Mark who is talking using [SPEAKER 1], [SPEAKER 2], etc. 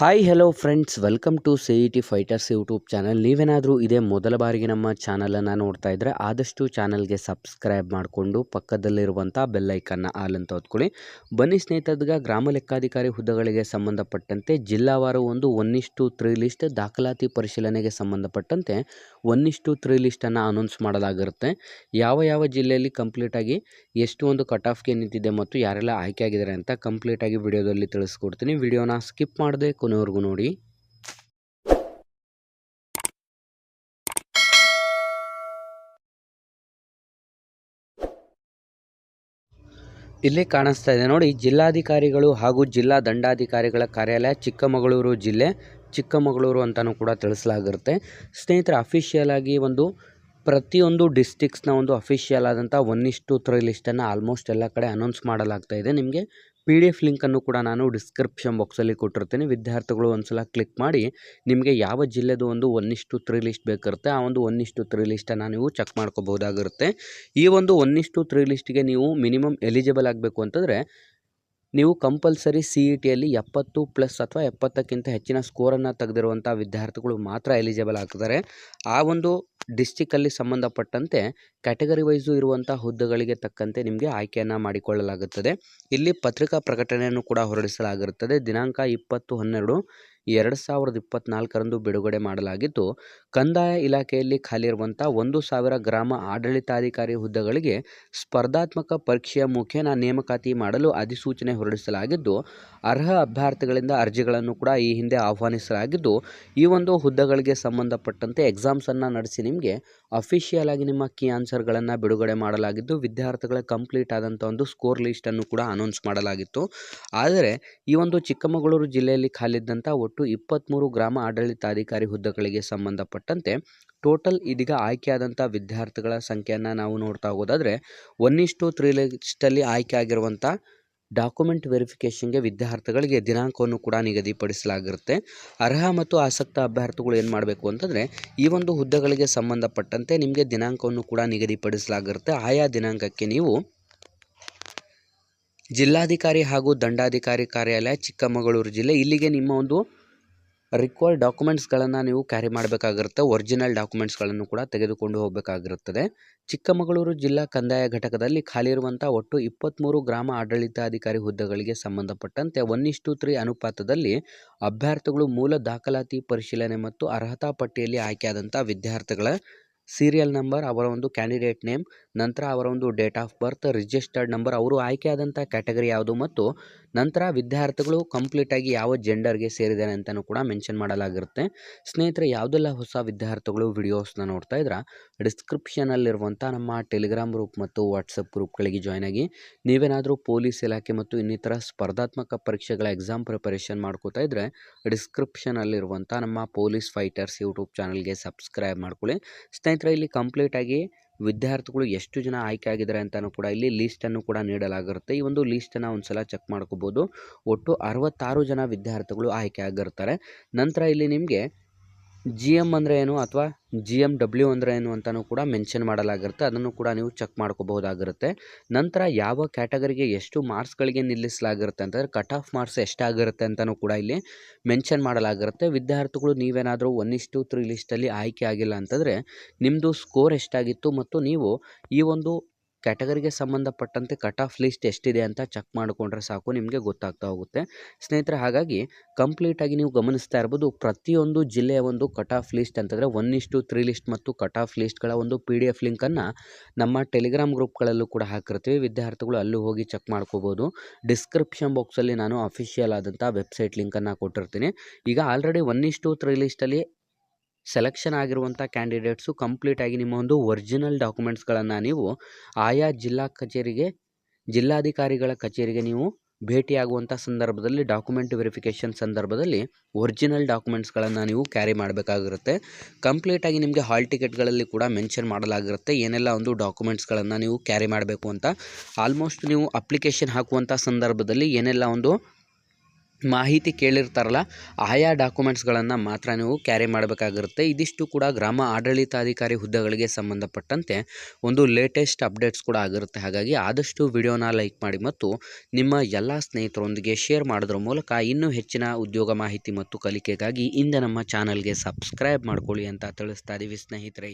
[SPEAKER 1] Hi hello friends welcome to C E T fighters YouTube channel ನೀವೇನಾದರೂ ಇದೇ ಮೊದಲ ಬಾರಿಗೆ ನಮ್ಮ ಚಾನಲನ್ನು ನೋಡ್ತಾ ಇದ್ದರೆ ಆದಷ್ಟು ಚಾನಲ್ಗೆ ಸಬ್ಸ್ಕ್ರೈಬ್ ಮಾಡಿಕೊಂಡು ಪಕ್ಕದಲ್ಲಿರುವಂಥ ಬೆಲ್ಲೈಕನ್ನ ಅಂತ ಹೊತ್ಕೊಳ್ಳಿ. ಬನ್ನಿ ಸ್ನೇಹಿತದ್ಗ ಗ್ರಾಮ ಲೆಕ್ಕಾಧಿಕಾರಿ ಹುದ್ದೆಗಳಿಗೆ ಸಂಬಂಧಪಟ್ಟಂತೆ ಜಿಲ್ಲಾವಾರು ಒಂದು ಒನ್ನಿಷ್ಟು ತ್ರೀ ಲಿಸ್ಟ್ ದಾಖಲಾತಿ ಪರಿಶೀಲನೆಗೆ ಸಂಬಂಧಪಟ್ಟಂತೆ ಒನ್ ಇಷ್ಟು ತ್ರೀ ಲಿಸ್ಟನ್ನು ಅನೌನ್ಸ್ ಮಾಡಲಾಗಿರುತ್ತೆ. ಯಾವ ಯಾವ ಜಿಲ್ಲೆಯಲ್ಲಿ ಕಂಪ್ಲೀಟಾಗಿ ಎಷ್ಟು ಒಂದು ಕಟ್ ಆಫ್ಗೆ ನಿಂತಿದೆ ಮತ್ತು ಯಾರೆಲ್ಲ ಆಯ್ಕೆ ಆಗಿದ್ದಾರೆ ಅಂತ ಕಂಪ್ಲೀಟಾಗಿ ವಿಡಿಯೋದಲ್ಲಿ ತಿಳಿಸ್ಕೊಡ್ತೀನಿ. ವಿಡಿಯೋನ ಸ್ಕಿಪ್ ಮಾಡದೆ ಕೊನೆವರೆಗೂ ನೋಡಿ. ಇಲ್ಲಿ ಕಾಣಿಸ್ತಾ ಇದೆ ನೋಡಿ, ಜಿಲ್ಲಾಧಿಕಾರಿಗಳು ಹಾಗೂ ಜಿಲ್ಲಾ ದಂಡಾಧಿಕಾರಿಗಳ ಕಾರ್ಯಾಲಯ ಚಿಕ್ಕಮಗಳೂರು ಜಿಲ್ಲೆ, ಚಿಕ್ಕಮಗಳೂರು ಅಂತಲೂ ಕೂಡ ತಿಳಿಸಲಾಗಿರುತ್ತೆ. ಸ್ನೇಹಿತರೆ ಅಫಿಷಿಯಲ್ ಆಗಿ ಒಂದು ಪ್ರತಿಯೊಂದು ಡಿಸ್ಟಿಕ್ಸ್ನ ಒಂದು ಅಫಿಷಿಯಲ್ ಆದಂಥ ಒನ್ ಇಷ್ಟು ತ್ರೀ ಲಿಸ್ಟನ್ನು ಆಲ್ಮೋಸ್ಟ್ ಎಲ್ಲ ಕಡೆ ಅನೌನ್ಸ್ ಮಾಡಲಾಗ್ತಾ ಇದೆ. ನಿಮಗೆ ಪಿ ಡಿ ಎಫ್ ಲಿಂಕನ್ನು ಕೂಡ ನಾನು ಡಿಸ್ಕ್ರಿಪ್ಷನ್ ಬಾಕ್ಸಲ್ಲಿ ಕೊಟ್ಟಿರ್ತೀನಿ. ವಿದ್ಯಾರ್ಥಿಗಳು ಒಂದ್ಸಲ ಕ್ಲಿಕ್ ಮಾಡಿ ನಿಮಗೆ ಯಾವ ಜಿಲ್ಲೆದು ಒಂದು ಒನ್ ಇಷ್ಟು ತ್ರೀ ಲಿಸ್ಟ್ ಬೇಕಿರುತ್ತೆ, ಆ ಒಂದು ಒನ್ ಇಷ್ಟು ತ್ರೀ ಲಿಸ್ಟನ್ನು ನೀವು ಚೆಕ್ ಮಾಡ್ಕೋಬಹುದಾಗಿರುತ್ತೆ. ಈ ಒಂದು ಒನ್ ಇಷ್ಟು ತ್ರೀ ಲಿಸ್ಟ್ಗೆ ನೀವು ಮಿನಿಮಮ್ ಎಲಿಜಿಬಲ್ ಆಗಬೇಕು ಅಂತಂದರೆ ನೀವು ಕಂಪಲ್ಸರಿ ಸಿ ಇ ಟಿಯಲ್ಲಿ ಎಪ್ಪತ್ತು ಪ್ಲಸ್ ಅಥವಾ ಎಪ್ಪತ್ತಕ್ಕಿಂತ ಹೆಚ್ಚಿನ ಸ್ಕೋರನ್ನು ತೆಗೆದಿರುವಂಥ ವಿದ್ಯಾರ್ಥಿಗಳು ಮಾತ್ರ ಎಲಿಜಿಬಲ್ ಆಗ್ತಾರೆ. ಆ ಒಂದು ಡಿಸ್ಟಿಕ್ಕಲ್ಲಿ ಸಂಬಂಧಪಟ್ಟಂತೆ ಕ್ಯಾಟಗರಿ ವೈಸು ಇರುವಂಥ ಹುದ್ದೆಗಳಿಗೆ ತಕ್ಕಂತೆ ನಿಮಗೆ ಆಯ್ಕೆಯನ್ನು ಮಾಡಿಕೊಳ್ಳಲಾಗುತ್ತದೆ. ಇಲ್ಲಿ ಪತ್ರಿಕಾ ಪ್ರಕಟಣೆಯನ್ನು ಕೂಡ ಹೊರಡಿಸಲಾಗಿರುತ್ತದೆ. ದಿನಾಂಕ ಇಪ್ಪತ್ತು ಹನ್ನೆರಡು. ಎರಡು ಸಾವಿರದ ಇಪ್ಪತ್ನಾಲ್ಕರಂದು ಬಿಡುಗಡೆ ಮಾಡಲಾಗಿದ್ದು ಕಂದಾಯ ಇಲಾಖೆಯಲ್ಲಿ ಖಾಲಿ ಇರುವಂಥ ಒಂದು ಸಾವಿರ ಗ್ರಾಮ ಆಡಳಿತಾಧಿಕಾರಿ ಹುದ್ದೆಗಳಿಗೆ ಸ್ಪರ್ಧಾತ್ಮಕ ಪರೀಕ್ಷೆಯ ಮುಖೇನ ನೇಮಕಾತಿ ಮಾಡಲು ಅಧಿಸೂಚನೆ ಹೊರಡಿಸಲಾಗಿದ್ದು, ಅರ್ಹ ಅಭ್ಯರ್ಥಿಗಳಿಂದ ಅರ್ಜಿಗಳನ್ನು ಕೂಡ ಈ ಹಿಂದೆ ಆಹ್ವಾನಿಸಲಾಗಿದ್ದು, ಈ ಒಂದು ಹುದ್ದೆಗಳಿಗೆ ಸಂಬಂಧಪಟ್ಟಂತೆ ಎಕ್ಸಾಮ್ಸನ್ನು ನಡೆಸಿ ನಿಮಗೆ ಅಫಿಷಿಯಲ್ ಆಗಿ ನಿಮ್ಮ ಕೀ ಆನ್ಸರ್ಗಳನ್ನು ಬಿಡುಗಡೆ ಮಾಡಲಾಗಿದ್ದು, ವಿದ್ಯಾರ್ಥಿಗಳ ಕಂಪ್ಲೀಟ್ ಆದಂಥ ಒಂದು ಸ್ಕೋರ್ ಲಿಸ್ಟನ್ನು ಕೂಡ ಅನೌನ್ಸ್ ಮಾಡಲಾಗಿತ್ತು. ಆದರೆ, ಈ ಒಂದು ಚಿಕ್ಕಮಗಳೂರು ಜಿಲ್ಲೆಯಲ್ಲಿ ಖಾಲಿದ್ದಂಥ ಒಟ್ಟು ಇಪ್ಪತ್ತ್ಮೂರು ಗ್ರಾಮ ಆಡಳಿತಾಧಿಕಾರಿ ಹುದ್ದೆಗಳಿಗೆ ಸಂಬಂಧಪಟ್ಟಂತೆ ಟೋಟಲ್ ಇದೀಗ ಆಯ್ಕೆಯಾದಂಥ ವಿದ್ಯಾರ್ಥಿಗಳ ಸಂಖ್ಯೆಯನ್ನು ನಾವು ನೋಡ್ತಾ ಹೋಗೋದಾದರೆ ಒನ್ ಇಷ್ಟು ತ್ರೀ ಲಿಸ್ಟಲ್ಲಿ ಆಯ್ಕೆ ಆಗಿರುವಂಥ ಡಾಕ್ಯುಮೆಂಟ್ ವೆರಿಫಿಕೇಷನ್ಗೆ ವಿದ್ಯಾರ್ಥಿಗಳಿಗೆ ದಿನಾಂಕವನ್ನು ಕೂಡ ನಿಗದಿಪಡಿಸಲಾಗಿರುತ್ತೆ. ಅರ್ಹ ಮತ್ತು ಆಸಕ್ತ ಅಭ್ಯರ್ಥಿಗಳು ಏನು ಮಾಡಬೇಕು ಅಂತಂದರೆ ಈ ಒಂದು ಹುದ್ದೆಗಳಿಗೆ ಸಂಬಂಧಪಟ್ಟಂತೆ ನಿಮಗೆ ದಿನಾಂಕವನ್ನು ಕೂಡ ನಿಗದಿಪಡಿಸಲಾಗಿರುತ್ತೆ. ಆಯಾ ದಿನಾಂಕಕ್ಕೆ ನೀವು ಜಿಲ್ಲಾಧಿಕಾರಿ ಹಾಗೂ ದಂಡಾಧಿಕಾರಿ ಕಾರ್ಯಾಲಯ ಚಿಕ್ಕಮಗಳೂರು ಜಿಲ್ಲೆ ಇಲ್ಲಿಗೆ ನಿಮ್ಮ ಒಂದು ರಿಕ್ವೈರ್ಡ್ ಡಾಕ್ಯುಮೆಂಟ್ಸ್ಗಳನ್ನು ನೀವು ಕ್ಯಾರಿ ಮಾಡಬೇಕಾಗಿರುತ್ತೆ. ಒರಿಜಿನಲ್ ಡಾಕ್ಯುಮೆಂಟ್ಸ್ಗಳನ್ನು ಕೂಡ ತೆಗೆದುಕೊಂಡು ಹೋಗಬೇಕಾಗಿರುತ್ತದೆ. ಚಿಕ್ಕಮಗಳೂರು ಜಿಲ್ಲಾ ಕಂದಾಯ ಘಟಕದಲ್ಲಿ ಖಾಲಿ ಇರುವಂಥ ಒಟ್ಟು ಇಪ್ಪತ್ತ್ಮೂರು ಗ್ರಾಮ ಆಡಳಿತಾಧಿಕಾರಿ ಹುದ್ದೆಗಳಿಗೆ ಸಂಬಂಧಪಟ್ಟಂತೆ ಒನ್ ಇಷ್ಟು ತ್ರೀ ಅನುಪಾತದಲ್ಲಿ ಅಭ್ಯರ್ಥಿಗಳು ಮೂಲ ದಾಖಲಾತಿ ಪರಿಶೀಲನೆ ಮತ್ತು ಅರ್ಹತಾ ಪಟ್ಟಿಯಲ್ಲಿ ಆಯ್ಕೆಯಾದಂಥ ವಿದ್ಯಾರ್ಥಿಗಳ ಸೀರಿಯಲ್ ನಂಬರ್ ಅವರ ಒಂದು ಕ್ಯಾಂಡಿಡೇಟ್ ನೇಮ್ ನಂತರ ಅವರ ಒಂದು date of birth registered number ಅವರು ಆಯ್ಕೆಯಾದಂಥ ಕ್ಯಾಟಗರಿ ಯಾವುದು ಮತ್ತು ನಂತರ ವಿದ್ಯಾರ್ಥಿಗಳು ಕಂಪ್ಲೀಟಾಗಿ ಯಾವ ಜೆಂಡರ್ಗೆ ಸೇರಿದ್ದಾರೆ ಅಂತಲೂ ಕೂಡ ಮೆನ್ಷನ್ ಮಾಡಲಾಗಿರುತ್ತೆ. ಸ್ನೇಹಿತರೆ, ಯಾವುದೆಲ್ಲ ಹೊಸ ವಿದ್ಯಾರ್ಥಿಗಳು ವಿಡಿಯೋಸ್ನ ನೋಡ್ತಾ ಇದ್ರೆ ಡಿಸ್ಕ್ರಿಪ್ಷನಲ್ಲಿರುವಂಥ ನಮ್ಮ ಟೆಲಿಗ್ರಾಮ್ ಗ್ರೂಪ್ ಮತ್ತು ವಾಟ್ಸಪ್ ಗ್ರೂಪ್ಗಳಿಗೆ ಜಾಯ್ನ್ ಆಗಿ ನೀವೇನಾದರೂ ಪೊಲೀಸ್ ಇಲಾಖೆ ಮತ್ತು ಇನ್ನಿತರ ಸ್ಪರ್ಧಾತ್ಮಕ ಪರೀಕ್ಷೆಗಳ ಎಕ್ಸಾಮ್ ಪ್ರಿಪರೇಷನ್ ಮಾಡ್ಕೋತಾ ಇದ್ದರೆ ಡಿಸ್ಕ್ರಿಪ್ಷನಲ್ಲಿರುವಂಥ ನಮ್ಮ ಪೊಲೀಸ್ ಫೈಟರ್ಸ್ ಯೂಟ್ಯೂಬ್ ಚಾನಲ್ಗೆ ಸಬ್ಸ್ಕ್ರೈಬ್ ಮಾಡ್ಕೊಳ್ಳಿ. ಸ್ನೇಹಿತರೆ, ಇಲ್ಲಿ ಕಂಪ್ಲೀಟಾಗಿ ವಿದ್ಯಾರ್ಥಿಗಳು ಎಷ್ಟು ಜನ ಆಯ್ಕೆ ಆಗಿದ್ದಾರೆ ಅಂತಲೂ ಕೂಡ ಇಲ್ಲಿ ಲೀಸ್ಟನ್ನು ಕೂಡ ನೀಡಲಾಗಿರುತ್ತೆ. ಈ ಒಂದು ಲೀಸ್ಟನ್ನು ಒಂದು ಸಲ ಚೆಕ್ ಮಾಡ್ಕೋಬೋದು. ಒಟ್ಟು ಅರವತ್ತಾರು ಜನ ವಿದ್ಯಾರ್ಥಿಗಳು ಆಯ್ಕೆ ಆಗಿರ್ತಾರೆ. ನಂತರ ಇಲ್ಲಿ ನಿಮಗೆ ಜಿ ಎಂ ಅಂದರೆ ಏನು ಅಥವಾ ಜಿ ಎಂ ಡಬ್ಲ್ಯೂ ಅಂದರೆ ಏನು ಅಂತಲೂ ಕೂಡ ಮೆನ್ಷನ್ ಮಾಡಲಾಗಿರುತ್ತೆ. ಅದನ್ನು ಕೂಡ ನೀವು ಚೆಕ್ ಮಾಡ್ಕೋಬಹುದಾಗಿರುತ್ತೆ. ನಂತರ ಯಾವ ಕ್ಯಾಟಗರಿಗೆ ಎಷ್ಟು ಮಾರ್ಕ್ಸ್ಗಳಿಗೆ ನಿಲ್ಲಿಸಲಾಗಿರುತ್ತೆ ಅಂತಂದರೆ ಕಟ್ ಆಫ್ ಮಾರ್ಕ್ಸ್ ಎಷ್ಟಾಗಿರುತ್ತೆ ಅಂತಲೂ ಕೂಡ ಇಲ್ಲಿ ಮೆನ್ಷನ್ ಮಾಡಲಾಗಿರುತ್ತೆ. ವಿದ್ಯಾರ್ಥಿಗಳು ನೀವೇನಾದರೂ ಒನ್ ಇಷ್ಟು ತ್ರೀ ಲಿಸ್ಟಲ್ಲಿ ಆಯ್ಕೆ ಆಗಿಲ್ಲ ಅಂತಂದರೆ ನಿಮ್ಮದು ಸ್ಕೋರ್ ಎಷ್ಟಾಗಿತ್ತು ಮತ್ತು ನೀವು ಈ ಒಂದು ಕ್ಯಾಟಗರಿಗೆ ಸಂಬಂಧಪಟ್ಟಂತೆ ಕಟ್ ಆಫ್ ಲಿಸ್ಟ್ ಎಷ್ಟಿದೆ ಅಂತ ಚೆಕ್ ಮಾಡಿಕೊಂಡ್ರೆ ಸಾಕು, ನಿಮಗೆ ಗೊತ್ತಾಗ್ತಾ ಹೋಗುತ್ತೆ. ಸ್ನೇಹಿತರೆ, ಹಾಗಾಗಿ ಕಂಪ್ಲೀಟಾಗಿ ನೀವು ಗಮನಿಸ್ತಾ ಇರ್ಬೋದು, ಪ್ರತಿಯೊಂದು ಜಿಲ್ಲೆಯ ಒಂದು ಕಟ್ ಆಫ್ ಲಿಸ್ಟ್ ಅಂತಂದರೆ ಒನ್ ಇಷ್ಟು ತ್ರೀ ಲಿಸ್ಟ್ ಮತ್ತು ಕಟ್ ಆಫ್ ಲಿಸ್ಟ್ಗಳ ಒಂದು ಪಿ ಡಿ ಎಫ್ ಲಿಂಕನ್ನು ನಮ್ಮ ಟೆಲಿಗ್ರಾಮ್ ಗ್ರೂಪ್ಗಳಲ್ಲೂ ಕೂಡ ಹಾಕಿರ್ತೀವಿ. ವಿದ್ಯಾರ್ಥಿಗಳು ಅಲ್ಲೂ ಹೋಗಿ ಚೆಕ್ ಮಾಡ್ಕೋಬೋದು. ಡಿಸ್ಕ್ರಿಪ್ಷನ್ ಬಾಕ್ಸಲ್ಲಿ ನಾನು ಅಫಿಷಿಯಲ್ ಆದಂಥ ವೆಬ್ಸೈಟ್ ಲಿಂಕನ್ನು ಕೊಟ್ಟಿರ್ತೀನಿ. ಈಗ ಆಲ್ರೆಡಿ ಒನ್ ಇಷ್ಟು ತ್ರೀ ಲಿಸ್ಟಲ್ಲಿ ಸೆಲೆಕ್ಷನ್ ಆಗಿರುವಂಥ ಕ್ಯಾಂಡಿಡೇಟ್ಸು ಕಂಪ್ಲೀಟಾಗಿ ನಿಮ್ಮ ಒಂದು ಒರಿಜಿನಲ್ ಡಾಕ್ಯುಮೆಂಟ್ಸ್ಗಳನ್ನು ನೀವು ಆಯಾ ಜಿಲ್ಲಾ ಕಚೇರಿಗೆ, ಜಿಲ್ಲಾಧಿಕಾರಿಗಳ ಕಚೇರಿಗೆ ನೀವು ಭೇಟಿಯಾಗುವಂಥ ಸಂದರ್ಭದಲ್ಲಿ ಡಾಕ್ಯುಮೆಂಟ್ ವೆರಿಫಿಕೇಷನ್ ಸಂದರ್ಭದಲ್ಲಿ ಒರಿಜಿನಲ್ ಡಾಕ್ಯುಮೆಂಟ್ಸ್ಗಳನ್ನು ನೀವು ಕ್ಯಾರಿ ಮಾಡಬೇಕಾಗಿರುತ್ತೆ. ಕಂಪ್ಲೀಟಾಗಿ ನಿಮಗೆ ಹಾಲ್ ಟಿಕೆಟ್ಗಳಲ್ಲಿ ಕೂಡ ಮೆನ್ಷನ್ ಮಾಡಲಾಗಿರುತ್ತೆ. ಏನೆಲ್ಲ ಒಂದು ಡಾಕ್ಯುಮೆಂಟ್ಸ್ಗಳನ್ನು ನೀವು ಕ್ಯಾರಿ ಮಾಡಬೇಕು ಅಂತ. ಆಲ್ಮೋಸ್ಟ್ ನೀವು ಅಪ್ಲಿಕೇಶನ್ ಹಾಕುವಂಥ ಸಂದರ್ಭದಲ್ಲಿ ಏನೆಲ್ಲ ಒಂದು ಮಾಹಿತಿ ಕೇಳಿರ್ತಾರಲ್ಲ, ಆಯಾ ಡಾಕ್ಯುಮೆಂಟ್ಸ್ಗಳನ್ನು ಮಾತ್ರ ನೀವು ಕ್ಯಾರಿ ಮಾಡಬೇಕಾಗಿರುತ್ತೆ. ಇದಿಷ್ಟು ಕೂಡ ಗ್ರಾಮ ಆಡಳಿತಾಧಿಕಾರಿ ಹುದ್ದೆಗಳಿಗೆ ಸಂಬಂಧಪಟ್ಟಂತೆ ಒಂದು ಲೇಟೆಸ್ಟ್ ಅಪ್ಡೇಟ್ಸ್ ಕೂಡ ಆಗಿರುತ್ತೆ. ಹಾಗಾಗಿ ಆದಷ್ಟು ವಿಡಿಯೋನ ಲೈಕ್ ಮಾಡಿ ಮತ್ತು ನಿಮ್ಮ ಎಲ್ಲ ಸ್ನೇಹಿತರೊಂದಿಗೆ ಶೇರ್ ಮಾಡೋದ್ರ ಮೂಲಕ ಇನ್ನೂ ಹೆಚ್ಚಿನ ಉದ್ಯೋಗ ಮಾಹಿತಿ ಮತ್ತು ಕಲಿಕೆಗಾಗಿ ಇಂದ ನಮ್ಮ ಚಾನಲ್ಗೆ ಸಬ್ಸ್ಕ್ರೈಬ್ ಮಾಡ್ಕೊಳ್ಳಿ ಅಂತ ತಿಳಿಸ್ತಾ ಇದ್ದೀವಿ ಸ್ನೇಹಿತರೆ.